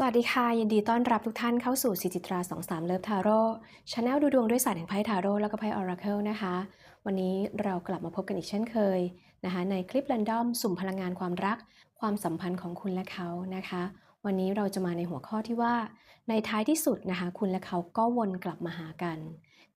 สวัสดีค่ะ ยินดีต้อนรับทุกท่านเข้าสู่สิจิตรา23เลิฟทาโร่ชาแนลดูดวงด้วยศาสตร์แห่งไพ่ทาโร่แล้วก็ไพ่ออราเคิลนะคะ วันนี้เรากลับมาพบกันอีกเช่นเคยนะคะในคลิปแรนดอมสุ่มพลังงานความรัก ความสัมพันธ์ของคุณและเขานะคะ วันนี้เราจะมาในหัวข้อที่ว่า ในท้ายที่สุดนะคะ คุณและเขาก็วนกลับมาหากัน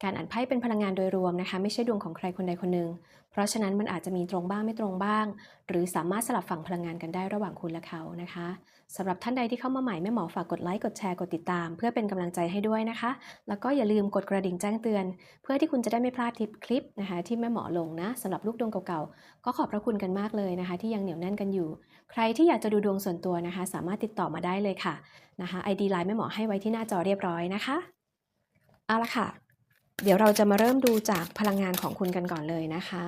การอ่านไพ่เป็นพลังงานโดยรวมนะคะ ไม่ใช่ดวงของใครคนใดคนหนึ่ง เพราะฉะนั้นมันอาจจะมีตรงบ้างไม่ตรงบ้าง หรือสามารถสลับฝั่งพลังงานกันได้ระหว่างคุณและเขานะคะสำหรับท่านใดที่เข้ามาใหม่แม่หมอฝากกดไลค์กดแชร์กดติดตาม เพื่อเป็นกำลังใจให้ด้วยนะคะ แล้วก็อย่าลืมกดกระดิ่งแจ้งเตือน เพื่อที่คุณจะได้ไม่พลาดทิปคลิปนะคะ ที่แม่หมอลงนะสำหรับลูกดวงเก่าๆก็ขอบพระคุณกันมากเลยนะคะ ที่ยังเหนียวแน่นกันอยู่ ใครที่อยากจะดูดวงส่วนตัวนะคะ สามารถติดต่อมาได้เลยค่ะนะคะ ID ไลน์แม่หมอให้ไว้ที่หน้าจอเรียบร้อยนะคะเอาละค่ะ เดี๋ยวเราจะมาเริ่มดูจากพลังงานของคุณกันก่อนเลยนะคะ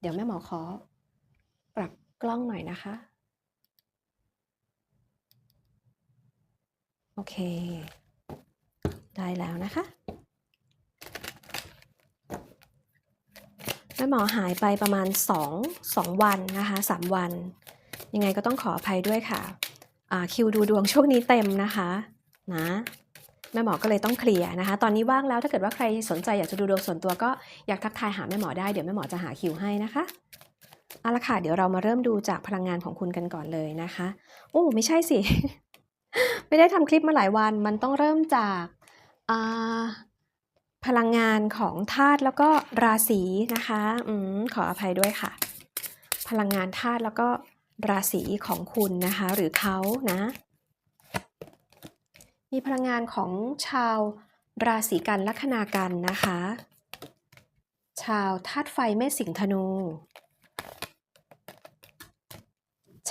เดี๋ยวแม่หมอขอ ปรับกล้องหน่อยนะคะ โอเค ได้แล้วนะคะ แม่หมอหายไปประมาณ 2 2 วันนะคะ 3 วัน ยังไงก็ต้องขออภัยด้วยค่ะ คิวดูดวงช่วงนี้เต็มนะคะนะแม่หมอก็เลยต้องเคลียร์นะคะ ตอนนี้ว่างแล้วถ้าเกิดว่าใครสนใจอยากจะดูดวงส่วนตัวก็อยากทักทายหาแม่หมอได้เดี๋ยวแม่หมอจะหาคิวให้นะคะเอาละค่ะเดี๋ยวเรามาเริ่มดูจากพลังงานของคุณกันก่อนเลยนะคะโอ้ไม่ใช่สิ ไม่ได้ทำคลิปมาหลายวัน มันต้องเริ่มจากพลังงานของธาตุแล้วก็ราศีนะคะ อืมขออภัยด้วยค่ะ พลังงานธาตุแล้วก็ ราศีของคุณนะคะหรือเขานะ มีพลังงานของชาวราศีกันลัคนากันนะคะ ชาวธาตุไฟเมษสิงธนู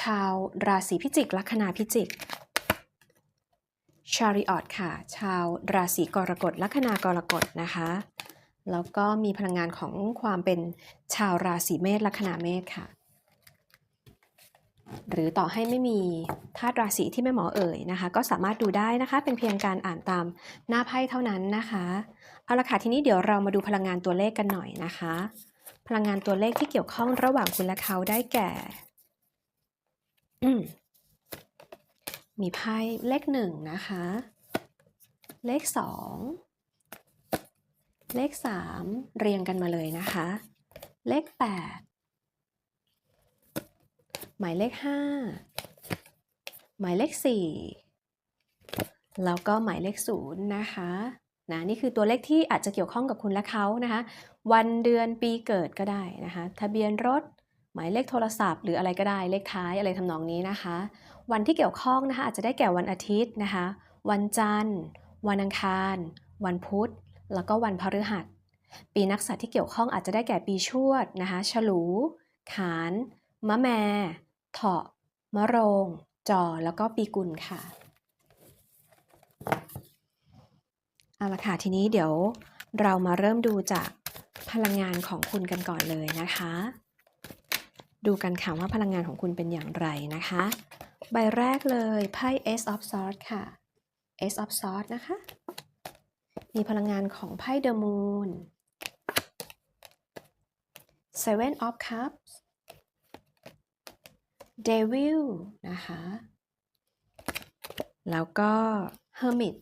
ชาวราศีพิจิกลัคนาพิจิกชาริออตค่ะ ชาวราศีกรกฎลัคนากรกฎนะคะ แล้วก็มีพลังงานของความเป็นชาวราศีเมษลัคนาเมษค่ะ หรือต่อให้ไม่มีธาตุราศีที่แม่หมอเอ่ยนะคะ ก็สามารถดูได้นะคะ เป็นเพียงการอ่านตามหน้าไพ่เท่านั้นนะคะเอาละค่ะทีนี้เดี๋ยวเรามาดูพลังงานตัวเลขกันหน่อยนะคะ พลังงานตัวเลขที่เกี่ยวข้องระหว่างคุณและเขาได้แก่มีไพ่เลขหนึ่งนะคะ เลขสองเลขสามเรียงกันมาเลยนะคะ เลขแปด หมายเลขห้าหมายเลขสี่แล้วก็หมายเลขศูนย์นะคะนะนี่คือตัวเลขที่อาจจะเกี่ยวข้องกับคุณและเขานะคะ วันเดือนปีเกิดก็ได้นะคะ ทะเบียนรถ หมายเลขโทรศัพท์ หรืออะไรก็ได้เลขท้ายอะไรทำนองนี้นะคะ วันที่เกี่ยวข้องนะคะอาจจะได้แก่วันอาทิตย์นะคะ วันจันทร์ วันอังคาร วันพุธ แล้วก็วันพฤหัส ปีนักษัตรที่เกี่ยวข้องอาจจะได้แก่ปีชวดนะคะ ฉลู ขาน มะแม เถาะมะโรง จอ แล้วก็ปีกุลค่ะ เอาละค่ะ ทีนี้เดี๋ยวเรามาเริ่มดูจากพลังงานของคุณกันก่อนเลยนะคะ ดูกันค่ะว่าพลังงานของคุณเป็นอย่างไรนะคะ ใบแรกเลยไพ่ Ace of Swords ค่ะ Ace of Swords นะคะ มีพลังงานของไพ่ The Moon Seven of Cups Devil นะคะ แล้วก็ Hermit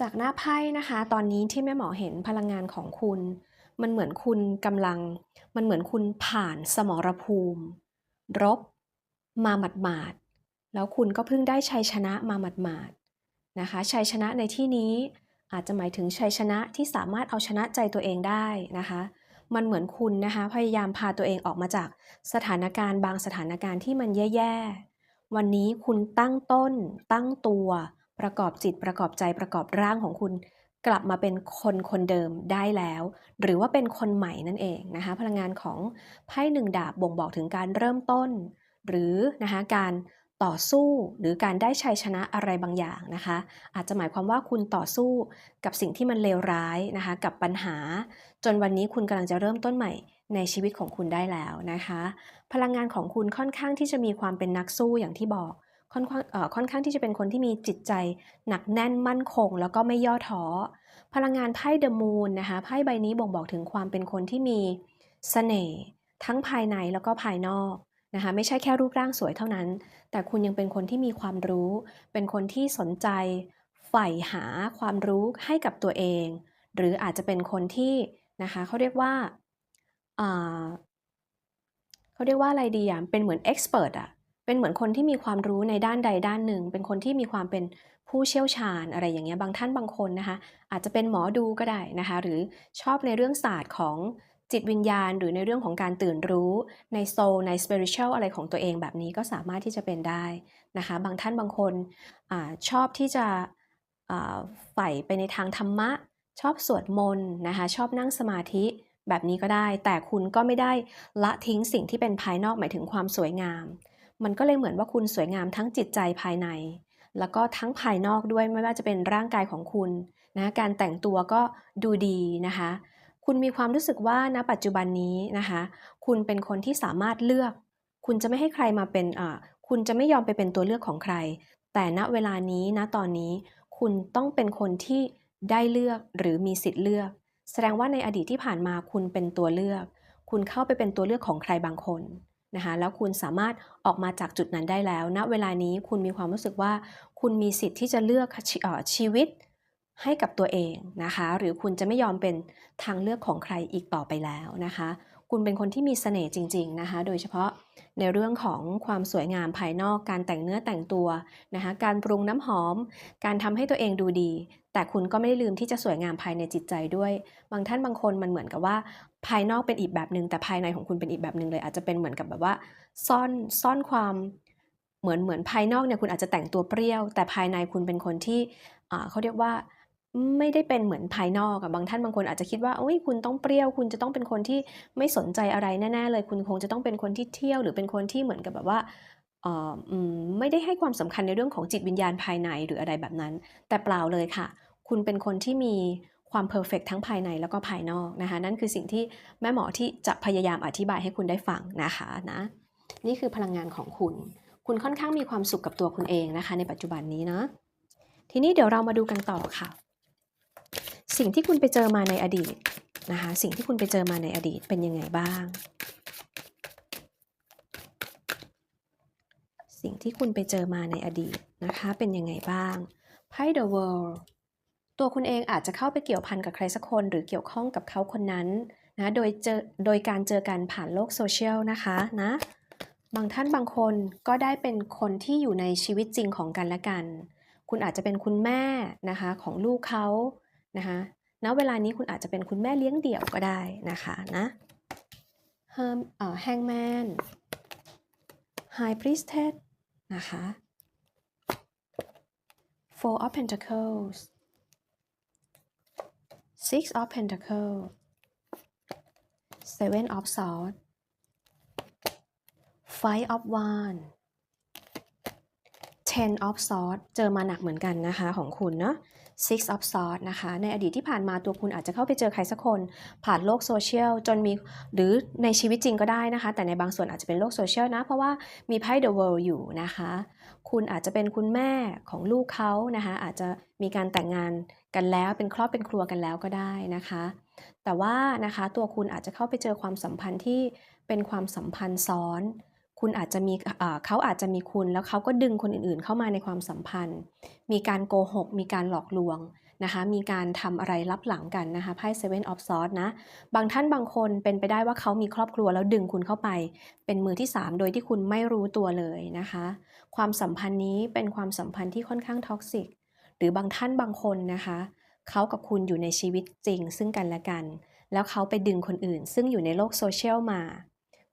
จากหน้าไพ่นะคะ ตอนนี้ที่แม่หมอเห็นพลังงานของคุณ มันเหมือนคุณกำลัง มันเหมือนคุณผ่านสมรภูมิ รบ มาหมาดๆแล้วคุณก็เพิ่งได้ชัยชนะมาหมาดๆนะคะ ชัยชนะในที่นี้อาจจะหมายถึงชัยชนะที่สามารถเอาชนะใจตัวเองได้นะคะ มันเหมือนคุณนะคะพยายามพาตัวเองออกมาจากสถานการณ์บางสถานการณ์ที่มันแย่ๆ วันนี้คุณตั้งต้น ตั้งตัว ประกอบจิตประกอบใจประกอบร่างของคุณ กลับมาเป็นคนคนเดิมได้แล้ว หรือว่าเป็นคนใหม่นั่นเองนะคะพลังงานของไพ่หนึ่งดาบบ่งบอกถึงการเริ่มต้น หรือนะคะการ ต่อสู้หรือการได้ชัยชนะอะไรบางอย่างนะคะ อาจจะหมายความว่าคุณต่อสู้กับสิ่งที่มันเลวร้ายนะคะ กับปัญหา จนวันนี้คุณกำลังจะเริ่มต้นใหม่ในชีวิตของคุณได้แล้วนะคะ พลังงานของคุณค่อนข้างที่จะมีความเป็นนักสู้อย่างที่บอกค่อนข้างค่อนข้างที่จะเป็นคนที่มีจิตใจ หนักแน่นมั่นคง แล้วก็ไม่ย่อท้อพลังงานไพ่เดอะมูนนะคะไพ่ใบนี้บ่งบอกถึงความเป็นคนที่มีเสน่ห์ทั้งภายในแล้วก็ภายนอก นะคะไม่ใช่แค่รูปร่างสวยเท่านั้น แต่คุณยังเป็นคนที่มีความรู้ เป็นคนที่สนใจใฝ่หาความรู้ให้กับตัวเอง หรืออาจจะเป็นคนที่นะคะเขาเรียกว่าเขาเรียกว่าอะไรดีอะเป็นเหมือนเอ็กซ์เพรสอะเป็นเหมือนคนที่มีความรู้ในด้านใดด้านหนึ่ง เป็นคนที่มีความเป็นผู้เชี่ยวชาญอะไรอย่างเงี้ยบางท่านบางคนนะคะอาจจะเป็นหมอดูก็ได้นะคะหรือชอบในเรื่องศาสตร์ของ จิตวิญญาณหรือในเรื่องของการตื่นรู้ในโซลในสเปริช a l อะไรของตัวเองแบบนี้ก็สามารถที่จะเป็นได้นะคะ บางท่านบางคนอชอบที่จะใฝ่ไปในทางธรรมะ ชอบสวดมนต์นะคะ ชอบนั่งสมาธิแบบนี้ก็ได้ แต่คุณก็ไม่ได้ละทิ้งสิ่งที่เป็นภายนอกหมายถึงความสวยงาม มันก็เลยเหมือนว่าคุณสวยงามทั้งจิตใจภายใน แล้วก็ทั้งภายนอกด้วยไม่ว่าจะเป็นร่างกายของคุณนะการแต่งตัวก็ดูดีนะคะ คุณมีความรู้สึกว่าณปัจจุบันนี้นะคะ คุณเป็นคนที่สามารถเลือก คุณจะไม่ให้ใครมาเป็นอ่าคุณจะไม่ยอมไปเป็นตัวเลือกของใคร แต่ณเวลานี้ณตอนนี้ คุณต้องเป็นคนที่ได้เลือกหรือมีสิทธิ์เลือก แสดงว่าในอดีตที่ผ่านมาคุณเป็นตัวเลือก คุณเข้าไปเป็นตัวเลือกของใครบางคนนะคะแล้วคุณสามารถออกมาจากจุดนั้นได้แล้วณเวลานี้คุณมีความรู้สึกว่า คุณมีสิทธิ์ที่จะเลือกชอชีวิต ให้กับตัวเองนะคะ หรือคุณจะไม่ยอมเป็นทางเลือกของใครอีกต่อไปแล้วนะคะ คุณเป็นคนที่มีเสน่ห์จริง ๆนะคะ โดยเฉพาะในเรื่องของความสวยงามภายนอกการแต่งเนื้อแต่งตัวนะคะ การปรุงน้ำหอม การทำให้ตัวเองดูดี แต่คุณก็ไม่ได้ลืมที่จะสวยงามภายในจิตใจด้วย บางท่านบางคนมันเหมือนกับว่า ภายนอกเป็นอีกแบบหนึ่งแต่ภายในของคุณเป็นอีกแบบหนึ่งเลย อาจจะเป็นเหมือนกับแบบว่า ซ่อนซ่อนความเหมือนเหมือนภายนอกเนี่ยคุณอาจจะแต่งตัวเปรี้ยว แต่ภายในคุณเป็นคนที่อ่าเขาเรียกว่า ไม่ได้เป็นเหมือนภายนอกอะบางท่านบางคนอาจจะคิดว่าโอ้ยคุณต้องเปรี้ยว คุณจะต้องเป็นคนที่ไม่สนใจอะไรแน่ๆเลย คุณคงจะต้องเป็นคนที่เที่ยวหรือเป็นคนที่เหมือนกับแบบว่าเออไม่ได้ให้ความสำคัญในเรื่องของจิตวิญญาณภายในหรืออะไรแบบนั้น แต่เปล่าเลยค่ะ คุณเป็นคนที่มีความเพอร์เฟกทั้งภายในแล้วก็ภายนอกนะคะ นั่นคือสิ่งที่แม่หมอที่จะพยายามอธิบายให้คุณได้ฟังนะคะนะ นี่คือพลังงานของคุณ คุณค่อนข้างมีความสุขกับตัวคุณเองนะคะ ในปัจจุบันนี้นะ ทีนี้เดี๋ยวเรามาดูกันต่อค่ะ สิ่งที่คุณไปเจอมาในอดีตนะคะสิ่งที่คุณไปเจอมาในอดีตเป็นยังไงบ้าง สิ่งที่คุณไปเจอมาในอดีตนะคะเป็นยังไงบ้างไพ่ The World ตัวคุณเองอาจจะเข้าไปเกี่ยวพันกับใครสักคน หรือเกี่ยวข้องกับเขาคนนั้นนะโดยเจอโดยการเจอกันผ่านโลกโซเชียลนะคะนะบางท่านบางคนก็ได้เป็นคนที่อยู่ในชีวิตจริงของกันและกัน คุณอาจจะเป็นคุณแม่นะคะของลูกเขา นะคะณเวลานี้คุณอาจจะเป็นคุณแม่เลี้ยงเดี่ยวก็ได้นะคะนะเฮิร์มเอ่อแฮงแมนไฮพรีสเทสนะคะ Four of Pentacles Six of Pentacles Seven of Swords Five of Wands Ten of Swords เจอมาหนักเหมือนกันนะคะของคุณเนาะ Six of Swords นะคะ ในอดีตที่ผ่านมาตัวคุณอาจจะเข้าไปเจอใครสักคน ผ่านโลกโซเชียลจนมีหรือในชีวิตจริงก็ได้นะคะ แต่ในบางส่วนอาจจะเป็นโลกโซเชียลนะ เพราะว่ามีไพ่ The World อยู่นะคะ คุณอาจจะเป็นคุณแม่ของลูกเขานะคะ อาจจะมีการแต่งงานกันแล้วเป็นครอบเป็นครัวกันแล้วก็ได้นะคะ แต่ว่านะคะตัวคุณอาจจะเข้าไปเจอความสัมพันธ์ที่เป็นความสัมพันธ์ซ้อน คุณอาจจะมีเขาอาจจะมีคุณแล้วเขาก็ดึงคนอื่นๆ เข้ามาในความสัมพันธ์ มีการโกหก มีการหลอกลวงนะคะมีการทำอะไรลับหลังกันนะคะไพ่ Seven of Swords นะบางท่านบางคนเป็นไปได้ว่าเขามีครอบครัวแล้วดึงคุณเข้าไป เป็นมือที่ 3 โดยที่คุณไม่รู้ตัวเลยนะคะ ความสัมพันธ์นี้เป็นความสัมพันธ์ที่ค่อนข้างท็อกซิกหรือบางท่านบางคนนะคะเขากับคุณอยู่ในชีวิตจริง ซึ่งกันและกัน แล้วเขาไปดึงคนอื่น ซึ่งอยู่ในโลกโซเชียลมา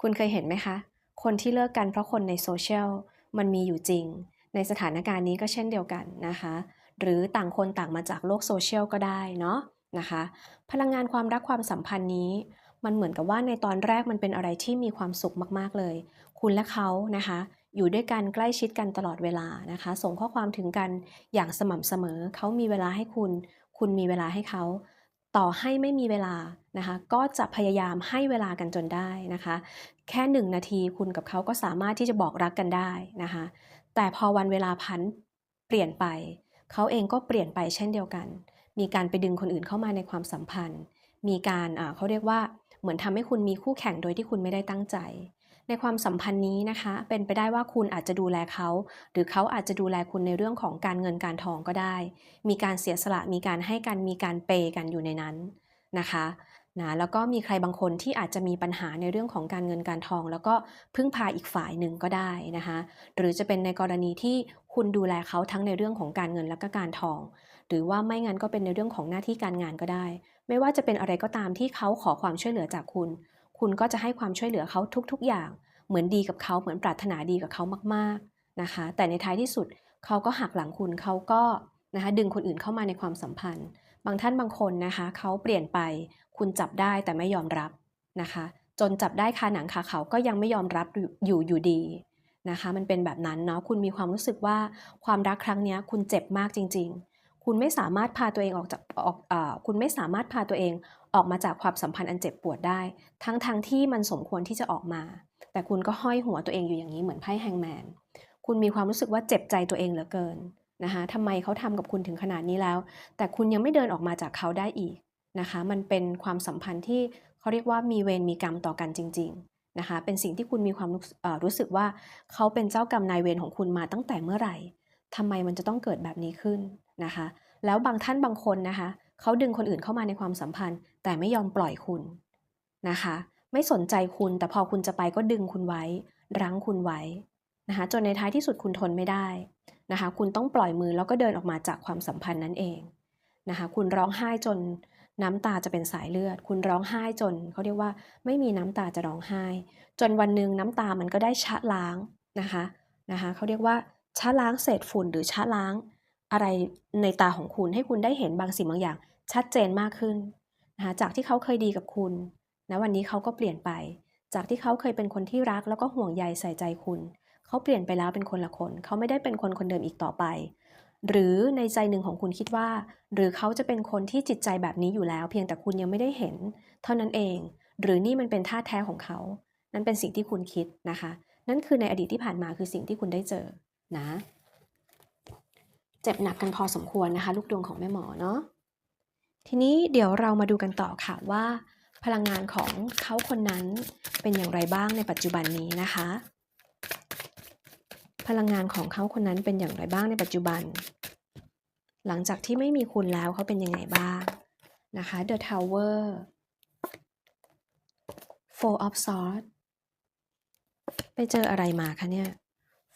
คุณเคยเห็นไหมคะ คนที่เลิกกันเพราะคนในโซเชียลมันมีอยู่จริง ในสถานการณ์นี้ก็เช่นเดียวกันนะคะ หรือต่างคนต่างมาจากโลกโซเชียลก็ได้เนาะนะคะ พลังงานความรักความสัมพันธ์นี้ มันเหมือนกับว่าในตอนแรกมันเป็นอะไรที่มีความสุขมากๆเลย คุณและเขานะคะอยู่ด้วยกันใกล้ชิดกันตลอดเวลานะคะ ส่งข้อความถึงกันอย่างสม่ำเสมอ เขามีเวลาให้คุณ คุณมีเวลาให้เขา ต่อให้ไม่มีเวลานะคะก็จะพยายามให้เวลากันจนได้นะคะ แค่หนึ่งนาทีคุณกับเขาก็สามารถที่จะบอกรักกันได้นะคะ แต่พอวันเวลาพันเปลี่ยนไป เขาเองก็เปลี่ยนไปเช่นเดียวกัน มีการไปดึงคนอื่นเข้ามาในความสัมพันธ์ มีการอ่าเขาเรียกว่าเหมือนทำให้คุณมีคู่แข่งโดยที่คุณไม่ได้ตั้งใจ ในความสัมพันธ์นี้นะคะ เป็นไปได้ว่าคุณอาจจะดูแลเขา หรือเขาอาจจะดูแลคุณในเรื่องของการเงินการทองก็ได้ มีการเสียสละมีการให้กันมีการเปย์กันอยู่ในนั้นนะคะนะแล้วก็มีใครบางคนที่อาจจะมีปัญหาในเรื่องของการเงินการทอง แล้วก็พึ่งพาอีกฝ่ายหนึ่งก็ได้นะคะหรือจะเป็นในกรณีที่คุณดูแลเขาทั้งในเรื่องของการเงินและก็การทอง หรือว่าไม่งั้นก็เป็นในเรื่องของหน้าที่การงานก็ได้ ไม่ว่าจะเป็นอะไรก็ตามที่เขาขอความช่วยเหลือจากคุณ คุณก็จะให้ความช่วยเหลือเขาทุกๆ อย่าง เหมือนดีกับเขาเหมือนปรารถนาดีกับเขามากๆนะคะ แต่ในท้ายที่สุดเขาก็หักหลังคุณเขาก็นะคะดึงคนอื่นเข้ามาในความสัมพันธ์ บางท่านบางคนนะคะเขาเปลี่ยนไป คุณจับได้แต่ไม่ยอมรับนะคะ จนจับได้คาหนังคาเขาก็ยังไม่ยอมรับอยู่อยู่ดีนะคะมันเป็นแบบนั้นเนาะคุณมีความรู้สึกว่าความรักครั้งนี้คุณเจ็บมากจริง ๆ คุณไม่สามารถพาตัวเองออกจากออกอคุณไม่สามารถพาตัวเอง ออกมาจากความสัมพันธ์อันเจ็บปวดได้ ทั้งทางที่มันสมควรที่จะออกมา แต่คุณก็ห้อยหัวตัวเองอยู่อย่างนี้เหมือนไพ่แฮงแมน คุณมีความรู้สึกว่าเจ็บใจตัวเองเหลือเกินนะคะทำไมเขาทำกับคุณถึงขนาดนี้แล้ว แต่คุณยังไม่เดินออกมาจากเขาได้อีกนะคะ มันเป็นความสัมพันธ์ที่เขาเรียกว่ามีเวรมีกรรมต่อกันจริง ๆนะคะ เป็นสิ่งที่คุณมีความรู้สึกว่าเขาเป็นเจ้ากรรมนายเวรของคุณมาตั้งแต่เมื่อไหร่ทำไมมันจะต้องเกิดแบบนี้ขึ้นนะคะ แล้วบางท่านบางคนนะคะ เขาดึงคนอื่นเข้ามาในความสัมพันธ์ แต่ไม่ยอมปล่อยคุณนะคะ ไม่สนใจคุณแต่พอคุณจะไปก็ดึงคุณไว้ รั้งคุณไว้นะคะจนในท้ายที่สุดคุณทนไม่ได้นะคะ คุณต้องปล่อยมือแล้วก็เดินออกมาจากความสัมพันธ์นั้นเองนะคะคุณร้องไห้จนน้ำตาจะเป็นสายเลือด คุณร้องไห้จนเขาเรียกว่าไม่มีน้ำตาจะร้องไห้ จนวันหนึ่งน้ำตามันก็ได้ชะล้างนะคะนะคะเขาเรียกว่าชะล้างเศษฝุ่นหรือชะล้าง อะไรในตาของคุณให้คุณได้เห็นบางสิ่งบางอย่าง ชัดเจนมากขึ้นนะคะจากที่เขาเคยดีกับคุณนะวันนี้เขาก็เปลี่ยนไป จากที่เขาเคยเป็นคนที่รักแล้วก็ห่วงใยใส่ใจคุณ เขาเปลี่ยนไปแล้วเป็นคนละคน เขาไม่ได้เป็นคนคนเดิมอีกต่อไป หรือในใจหนึ่งของคุณคิดว่า หรือเขาจะเป็นคนที่จิตใจแบบนี้อยู่แล้ว เพียงแต่คุณยังไม่ได้เห็น เท่านั้นเอง หรือนี่มันเป็นท่าแท้ของเขา นั่นเป็นสิ่งที่คุณคิดนะคะ นั่นคือในอดีตที่ผ่านมาคือสิ่งที่คุณได้เจอนะ เจ็บหนักกันพอสมควรนะคะ ลูกดวงของแม่หมอเนาะทีนี้เดี๋ยวเรามาดูกันต่อค่ะว่า พลังงานของเขาคนนั้นเป็นอย่างไรบ้างในปัจจุบันนี้นะคะ พลังงานของเขาคนนั้นเป็นอย่างไรบ้างในปัจจุบัน หลังจากที่ไม่มีคุณแล้วเขาเป็นยังไงบ้างนะคะ The Tower Four of Swords ไปเจออะไรมาคะเนี่ย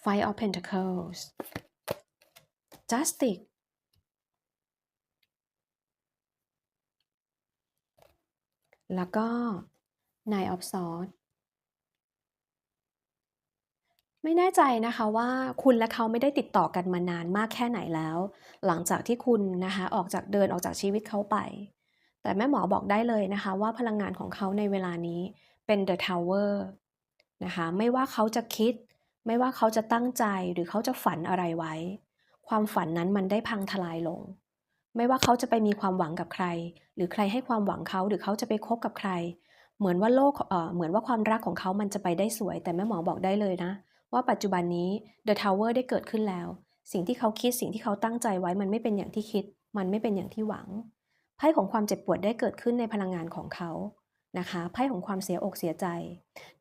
Five of Pentacles Justice แล้วก็ Nine of Swords ไม่แน่ใจนะคะว่าคุณและเขาไม่ได้ติดต่อกันมานานมากแค่ไหนแล้ว หลังจากที่คุณนะคะออกจากเดินออกจากชีวิตเขาไป แต่แม่หมอบอกได้เลยนะคะ ว่าพลังงานของเขาในเวลานี้เป็น The Tower นะคะไม่ว่าเขาจะคิด ไม่ว่าเขาจะตั้งใจหรือเขาจะฝันอะไรไว้ ความฝันนั้นมันได้พังทลายลง ไม่ว่าเขาจะไปมีความหวังกับใคร หรือใครให้ความหวังเขาหรือเขาจะไปคบกับใคร เหมือนว่าโลกเอ่อเหมือนว่าความรักของเขามันจะไปได้สวย แต่แม่หมอบอกได้เลยนะ ว่าปัจจุบันนี้ The Tower ได้เกิดขึ้นแล้ว สิ่งที่เขาคิดสิ่งที่เขาตั้งใจไว้มันไม่เป็นอย่างที่คิด มันไม่เป็นอย่างที่หวังไพ่ของความเจ็บปวดได้เกิดขึ้นในพลังงานของเขานะคะไพ่ของความเสียอกเสียใจ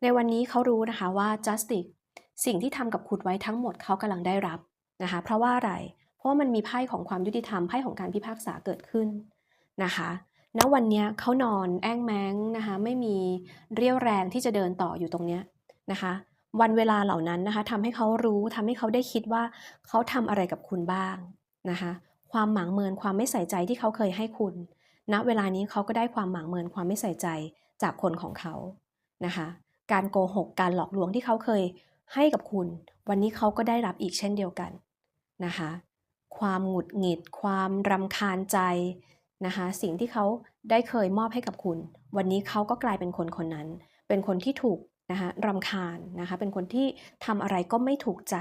ในวันนี้เขารู้นะคะว่า justice สิ่งที่ทำกับคุณไว้ทั้งหมดเขากำลังได้รับ นะคะเพราะว่าอะไร เพราะว่ามันมีไพ่ของความยุติธรรมไพ่ของการพิพากษาเกิดขึ้นนะคะณวันนี้เขานอนแอ้งแม้งนะคะไม่มีเรี่ยวแรงที่จะเดินต่ออยู่ตรงเนี้ยนะคะวันเวลาเหล่านั้นนะคะทำให้เขารู้ทำให้เขาได้คิดว่าเขาทำอะไรกับคุณบ้างนะคะความหมางเมินความไม่ใส่ใจที่เขาเคยให้คุณณเวลานี้เขาก็ได้ความหมางเมินความไม่ใส่ใจจากคนของเขานะคะการโกหกการหลอกลวงที่เขาเคยให้กับคุณ วันนี้เขาก็ได้รับอีกเช่นเดียวกัน นะคะ ความหงุดหงิด ความรำคาญใจนะคะ สิ่งที่เขาได้เคยมอบให้กับคุณ วันนี้เขาก็กลายเป็นคนคนนั้น เป็นคนที่ถูกนะคะรำคาญนะคะ เป็นคนที่ทำอะไรก็ไม่ถูกใจ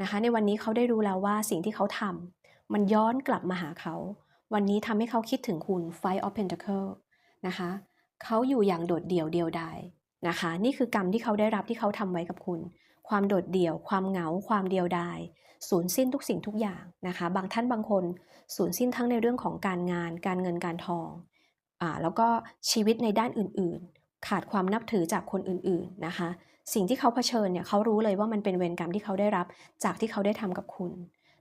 นะคะ ในวันนี้เขาได้รู้แล้วว่าสิ่งที่เขาทำมันย้อนกลับมาหาเขา วันนี้ทำให้เขาคิดถึงคุณ Five of Pentacles นะคะเขาอยู่อย่างโดดเดี่ยวเดียวดายนะคะ นี่คือกรรมที่เขาได้รับที่เขาทำไว้กับคุณ ความโดดเดี่ยว ความเหงา ความเดียวดาย สูญสิ้นทุกสิ่งทุกอย่างนะคะ บางท่านบางคนสูญสิ้นทั้งในเรื่องของการงาน การเงินการทองอ่าแล้วก็ชีวิตในด้านอื่น ๆ ขาดความนับถือจากคนอื่น ๆ นะคะ สิ่งที่เขาเผชิญเนี่ยเขารู้เลยว่ามันเป็นเวรกรรมที่เขาได้รับจากที่เขาได้ทำกับคุณ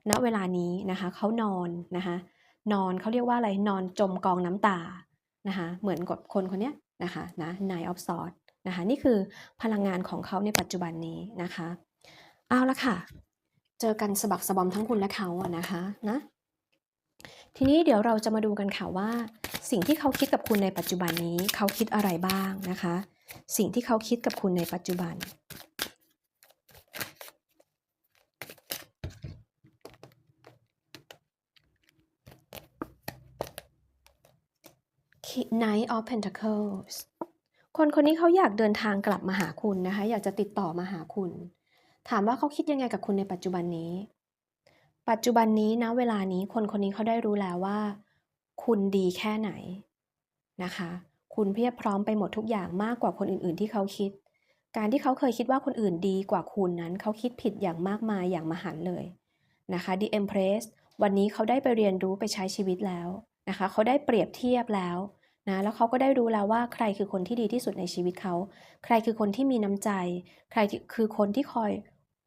ณเวลานี้นะคะเขานอนนะคะนอนเขาเรียกว่าอะไรนอนจมกองน้ำตานะคะเหมือนกับคนคนนี้นะคะนะ Nine of Swords นะคะนี่คือพลังงานของเขาในปัจจุบันนี้นะคะ เอาละค่ะ เจอกันสะบักสะบอมทั้งคุณและเขาอะนะคะนะทีนี้เดี๋ยวเราจะมาดูกันค่ะว่า สิ่งที่เขาคิดกับคุณในปัจจุบันนี้เขาคิดอะไรบ้างนะคะ สิ่งที่เขาคิดกับคุณในปัจจุบัน Knight of Pentacles คนคนนี้เขาอยากเดินทางกลับมาหาคุณนะคะ อยากจะติดต่อมาหาคุณ ถามว่าเขาคิดยังไงกับคุณในปัจจุบันนี้ ปัจจุบันนี้นะเวลานี้คนคนนี้เขาได้รู้แล้วว่า คุณดีแค่ไหนนะคะ คุณเพียบพร้อมไปหมดทุกอย่างมากกว่าคนอื่น ๆ ที่เขาคิด การที่เขาเคยคิดว่าคนอื่นดีกว่าคุณนั้น เขาคิดผิดอย่างมากมายอย่างมหันเลยนะคะ The Empress วันนี้เขาได้ไปเรียนรู้ไปใช้ชีวิตแล้วนะคะ เขาได้เปรียบเทียบแล้ว นะแล้วเขาก็ได้รู้แล้วว่าใครคือคนที่ดีที่สุดในชีวิตเขา ใครคือคนที่มีน้ำใจ ใครคือคนที่คอย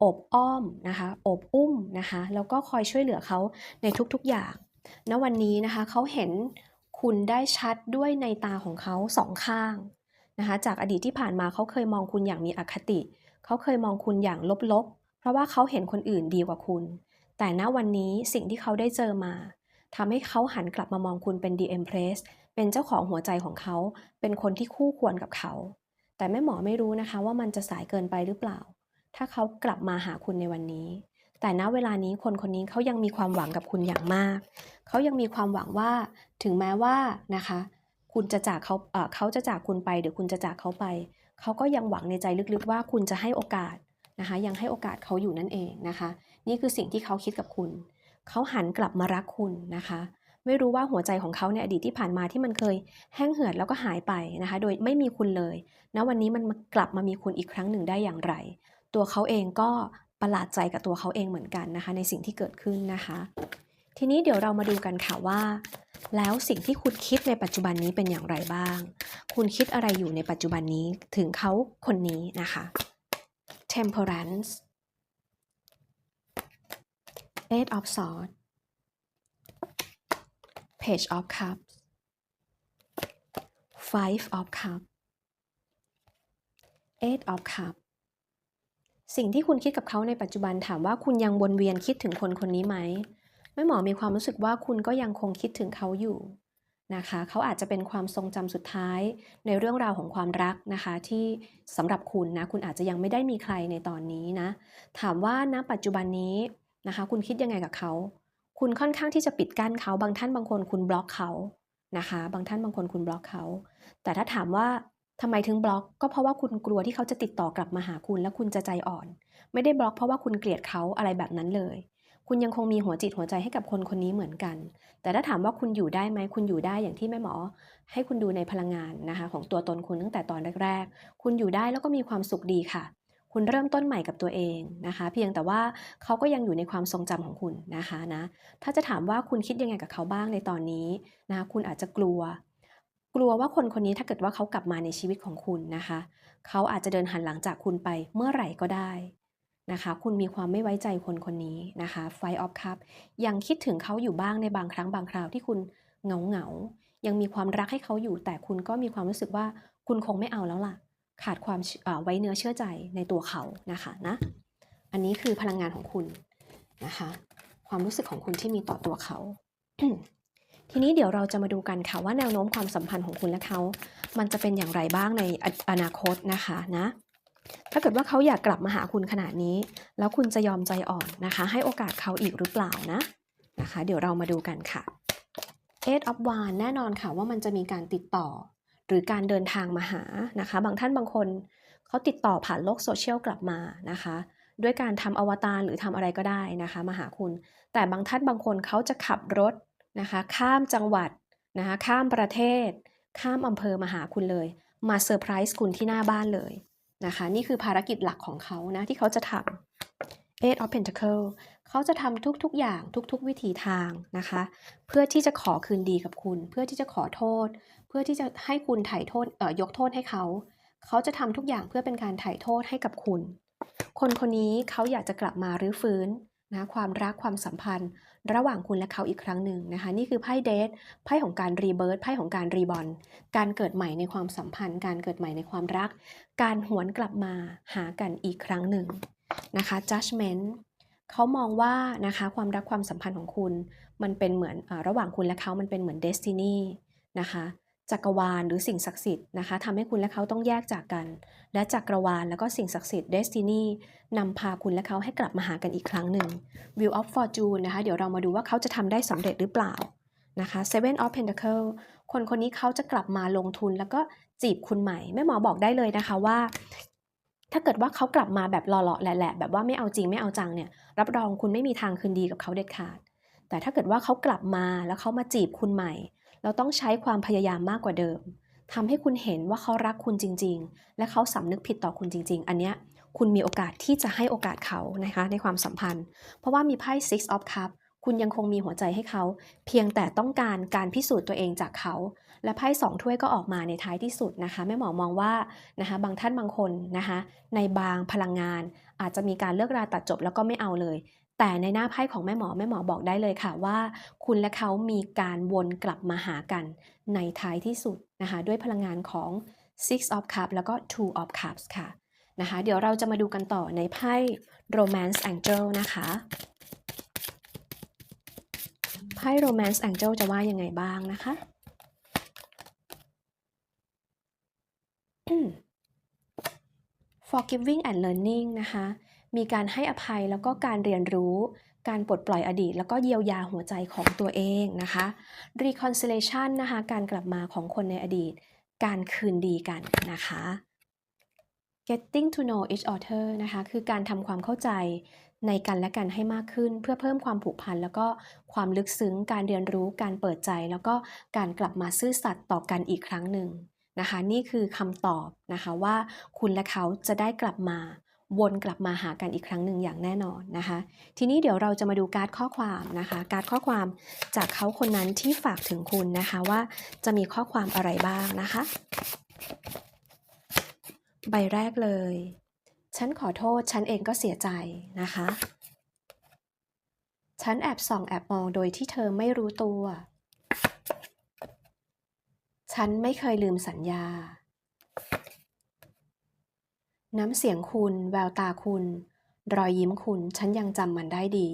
อบอ้อมนะคะอบอุ้มนะคะแล้วก็คอยช่วยเหลือเขาในทุกๆอย่างณวันนี้นะคะเขาเห็นคุณได้ชัดด้วยในตาของเขาสองข้างนะคะจากอดีตที่ผ่านมาเขาเคยมองคุณอย่างมีอคติ เขาเคยมองคุณอย่างลบๆ เพราะว่าเขาเห็นคนอื่นดีกว่าคุณ แต่ณวันนี้สิ่งที่เขาได้เจอมา ทำให้เขาหันกลับมามองคุณเป็น The Empress เป็นเจ้าของหัวใจของเขา เป็นคนที่คู่ควรกับเขา แต่แม่หมอไม่รู้นะคะว่ามันจะสายเกินไปหรือเปล่า ถ้าเขากลับมาหาคุณในวันนี้ แต่ณเวลานี้คนคนนี้เขายังมีความหวังกับคุณอย่างมาก เขายังมีความหวังว่าถึงแม้ว่านะคะ คุณจะจากเขาเขาจะจากคุณไปหรือคุณจะจากเขาไป เขาก็ยังหวังในใจลึกๆว่าคุณจะให้โอกาสนะคะ ยังให้โอกาสเขาอยู่นั่นเองนะคะ นี่คือสิ่งที่เขาคิดกับคุณ เขาหันกลับมารักคุณนะคะ ไม่รู้ว่าหัวใจของเขาในอดีตที่ผ่านมาที่มันเคยแห้งเหือดแล้วก็หายไปนะคะ โดยไม่มีคุณเลยณวันนี้มันกลับมามีคุณอีกครั้งหนึ่งได้อย่างไร ตัวเขาเองก็ประหลาดใจกับตัวเขาเองเหมือนกันนะคะ ในสิ่งที่เกิดขึ้นนะคะ ทีนี้เดี๋ยวเรามาดูกันค่ะว่า แล้วสิ่งที่คุณคิดในปัจจุบันนี้เป็นอย่างไรบ้าง คุณคิดอะไรอยู่ในปัจจุบันนี้ถึงเขาคนนี้นะคะ temperance eight of swords page of cups five of cups eight of cups สิ่งที่คุณคิดกับเขาในปัจจุบันถามว่าคุณยังวนเวียนคิดถึงคนคนนี้ไหมแม่หมอมีความรู้สึกว่าคุณก็ยังคงคิดถึงเขาอยู่นะคะเขาอาจจะเป็นความทรงจำสุดท้ายในเรื่องราวของความรักนะคะ ที่สำหรับคุณนะคุณอาจจะยังไม่ได้มีใครในตอนนี้นะ ถามว่าณปัจจุบันนี้ นะคะ คุณคิดยังไงกับเขา คุณค่อนข้างที่จะปิดกั้นเขาบางท่านบางคนคุณบล็อกเขานะคะ บางท่านบางคนคุณบล็อกเขา แต่ถ้าถามว่าทำไมถึงบล็อก ก็เพราะว่าคุณกลัวที่เขาจะติดต่อกลับมาหาคุณ แล้วคุณจะใจอ่อน ไม่ได้บล็อกเพราะว่าคุณเกลียดเขาอะไรแบบนั้นเลย คุณยังคงมีหัวจิตหัวใจให้กับคนคนนี้เหมือนกัน แต่ถ้าถามว่าคุณอยู่ได้ไหมคุณอยู่ได้อย่างที่แม่หมอ ให้คุณดูในพลังงานนะคะ ของตัวตนคุณตั้งแต่ตอนแรกๆ คุณอยู่ได้แล้วก็มีความสุขดีค่ะ คุณเริ่มต้นใหม่กับตัวเองนะคะ เพียงแต่ว่าเขาก็ยังอยู่ในความทรงจำของคุณนะคะนะถ้าจะถามว่าคุณคิดยังไงกับเขาบ้างในตอนนี้นะคุณอาจจะกลัว กลัวว่าคนคนนี้ถ้าเกิดว่าเขากลับมาในชีวิตของคุณนะคะ เขาอาจจะเดินหันหลังจากคุณไปเมื่อไหร่ก็ได้นะคะ คุณมีความไม่ไว้ใจคนคนนี้นะคะ Five of Cup ยังคิดถึงเขาอยู่บ้างในบางครั้งบางคราวที่คุณเหงาเหงายังมีความรักให้เขาอยู่ แต่คุณก็มีความรู้สึกว่าคุณคงไม่เอาแล้วล่ะ ขาดความไว้เนื้อเชื่อใจในตัวเขานะคะนะ อันนี้คือพลังงานของคุณนะคะ ความรู้สึกของคุณที่มีต่อตัวเขา ทีนี้เดี๋ยวเราจะมาดูกันค่ะว่าแนวโน้มความสัมพันธ์ของคุณและเขา มันจะเป็นอย่างไรบ้างในอนาคตนะคะนะ ถ้าเกิดว่าเขาอยากกลับมาหาคุณขนาดนี้ แล้วคุณจะยอมใจอ่อนนะคะ ให้โอกาสเขาอีกหรือเปล่านะนะคะ เดี๋ยวเรามาดูกันค่ะ Eight of w a n d แน่นอนค่ะว่ามันจะมีการติดต่อ หรือการเดินทางมาหานะคะ บางท่านบางคนเขาติดต่อผ่านโลกโซเชียลกลับมานะคะ ด้วยการทำอวตารหรือทำอะไรก็ได้นะคะ มาหาคุณ แต่บางท่านบางคนเขาจะขับรถนะคะ ข้ามจังหวัดนะคะข้ามประเทศ ข้ามอำเภอมาหาคุณเลย มาเซอร์ไพรส์คุณที่หน้าบ้านเลยนะคะ นี่คือภารกิจหลักของเขานะที่เขาจะทำ Eight of Pentacle เขาจะทำทุกๆอย่างทุกๆวิถีทางนะคะ เพื่อที่จะขอคืนดีกับคุณ เพื่อที่จะขอโทษ พื่อที่จะให้คุณไถ่โทษเอ่อยกโทษให้เขา เขาจะทำทุกอย่างเพื่อเป็นการถ่ายโทษให้กับคุณ คนคนนี้เขาอยากจะกลับมารื้อฟื้นนะความรักความสัมพันธ์ ระหว่างคุณและเขาอีกครั้งหนึ่งนะคะ นี่คือไพ่เดทไพ่ของการรีเบิร์ตไพ่ของการรีบอลการเกิดใหม่ในความสัมพันธ์ การเกิดใหม่ในความรัก การหวนกลับมาหากันอีกครั้งหนึ่งนะคะ judgment เขามองว่านะคะความรักความสัมพันธ์ของคุณ มันเป็นเหมือนอระหว่างคุณและเขามันเป็นเหมือน destiny นะคะ จักรวาลหรือสิ่งศักดิ์สิทธิ์นะคะทำให้คุณและเขาต้องแยกจากกัน และจักรวาลแล้วก็สิ่งศักดิ์สิทธิ์ destiny นำพาคุณและเขาให้กลับมาหากันอีกครั้งหนึ่ง Wheel of Fortune นะคะเดี๋ยวเรามาดูว่าเขาจะทำได้สำเร็จหรือเปล่านะคะ Seven of Pentacle คนคนนี้เขาจะกลับมาลงทุนแล้วก็จีบคุณใหม่แม่หมอบอกได้เลยนะคะว่า ถ้าเกิดว่าเขากลับมาแบบหล่อๆแหละๆแบบว่าไม่เอาจริงไม่เอาจังเนี่ยรับรองคุณไม่มีทางคืนดีกับเขาเด็ดขาด แต่ถ้าเกิดว่าเขากลับมาแล้วเขามาจีบคุณใหม่ เราต้องใช้ความพยายามมากกว่าเดิมทำให้คุณเห็นว่าเขารักคุณจริง ๆ และเขาสำนึกผิดต่อคุณจริง ๆ อันเนี้ยคุณมีโอกาสที่จะให้โอกาสเขานะคะในความสัมพันธ์ เพราะว่ามีไพ่ Six of Cups คุณยังคงมีหัวใจให้เขา เพียงแต่ต้องการการพิสูจน์ตัวเองจากเขา และไพ่สองถ้วยก็ออกมาในท้ายที่สุดนะคะแม่หมอมองว่านะคะบางท่านบางคนนะคะในบางพลังงาน อาจจะมีการเลิกราตัดจบแล้วก็ไม่เอาเลย แต่ในหน้าไพ่ของแม่หมอแม่หมอบอกได้เลยค่ะว่า คุณและเขามีการวนกลับมาหากันในท้ายที่สุดนะคะด้วยพลังงานของ Six of Cups แล้วก็ Two of Cups ค่ะนะคะเดี๋ยวเราจะมาดูกันต่อในไพ่ Romance Angel นะคะไพ่ Romance Angel จะว่ายังไงบ้างนะคะ forgiving and learning นะคะ มีการให้อภัยแล้วก็การเรียนรู้ การปลดปล่อยอดีต แล้วก็เยียวยาหัวใจของตัวเองนะคะ reconciliation นะคะ การกลับมาของคนในอดีต การคืนดีกันนะคะ getting to know each other นะคะ คือการทำความเข้าใจในกันและกันให้มากขึ้น เพื่อเพิ่มความผูกพันแล้วก็ความลึกซึ้ง การเรียนรู้ การเปิดใจ แล้วก็การกลับมาซื่อสัตย์ต่อกันอีกครั้งหนึ่งนะคะ นี่คือคำตอบนะคะว่าคุณและเขาจะได้กลับมา วนกลับมาหากันอีกครั้งหนึ่งอย่างแน่นอนนะคะ ทีนี้เดี๋ยวเราจะมาดูการ์ดข้อความนะคะ การ์ดข้อความจากเขาคนนั้นที่ฝากถึงคุณนะคะว่าจะมีข้อความอะไรบ้างนะคะ ใบแรกเลย ฉันขอโทษ ฉันเองก็เสียใจนะคะ ฉันแอบส่องแอบมองโดยที่เธอไม่รู้ตัว ฉันไม่เคยลืมสัญญา น้ำเสียงคุณ แววตาคุณ รอยยิ้มคุณ ฉันยังจำมันได้ดี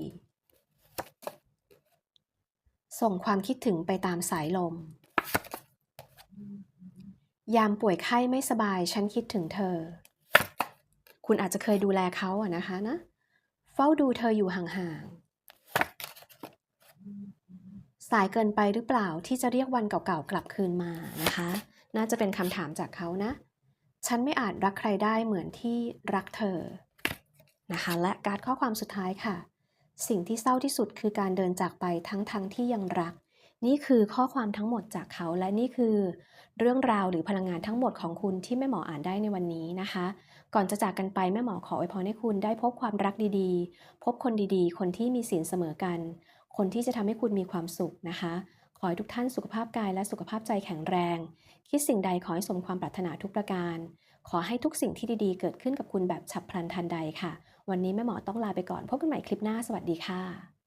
ส่งความคิดถึงไปตามสายลม ยามป่วยไข้ไม่สบาย ฉันคิดถึงเธอ คุณอาจจะเคยดูแลเขาอะนะคะนะ เฝ้าดูเธออยู่ห่างๆ สายเกินไปหรือเปล่าที่จะเรียกวันเก่าๆกลับคืนมานะคะ น่าจะเป็นคำถามจากเขานะ ฉันไม่อาจรักใครได้เหมือนที่รักเธอนะคะ และการข้อความสุดท้ายค่ะ สิ่งที่เศร้าที่สุดคือการเดินจากไปทั้งๆทที่ยังรัก นี่คือข้อความทั้งหมดจากเขา และนี่คือ เรื่องราวหรือพลังงานทั้งหมดของคุณที่แม่หมออ่านได้ในวันนี้นะคะ ก่อนจะจากกันไปแม่หมอขออวยพรให้คุณได้พบความรักดีๆ พบคนดีๆ คนที่มีศีลเสมอกัน คนที่จะทำให้คุณมีความสุขนะคะ ขอให้ทุกท่านสุขภาพกายและสุขภาพใจแข็งแรง คิดสิ่งใดขอให้สมความปรารถนาทุกประการ ขอให้ทุกสิ่งที่ดีๆ เกิดขึ้นกับคุณแบบฉับพลันทันใดค่ะ วันนี้แม่หมอต้องลาไปก่อน พบกันใหม่คลิปหน้า สวัสดีค่ะ